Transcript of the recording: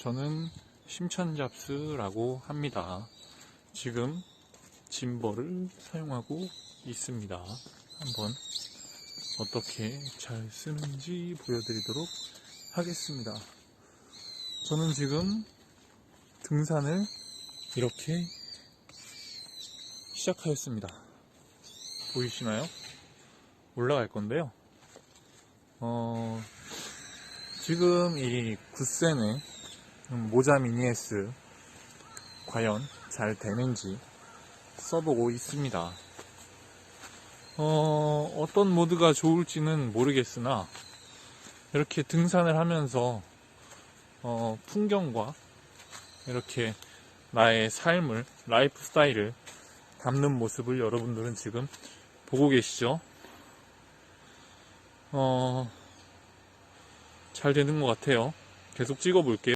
저는 심천잡스라고 합니다. 지금 짐벌을 사용하고 있습니다. 한번 어떻게 잘 쓰는지 보여드리도록 하겠습니다. 저는 지금 등산을 이렇게 시작하였습니다. 보이시나요? 올라갈 건데요. 어, 지금 이 구센의 모자 미니에스 과연 잘 되는지 써보고 있습니다. 어, 어떤 모드가 좋을지는 모르겠으나 이렇게 등산을 하면서 어, 풍경과 이렇게 나의 삶을 라이프 스타일을 담는 모습을 여러분들은 지금 보고 계시죠? 어, 잘 되는 것 같아요. 계속 찍어 볼게요.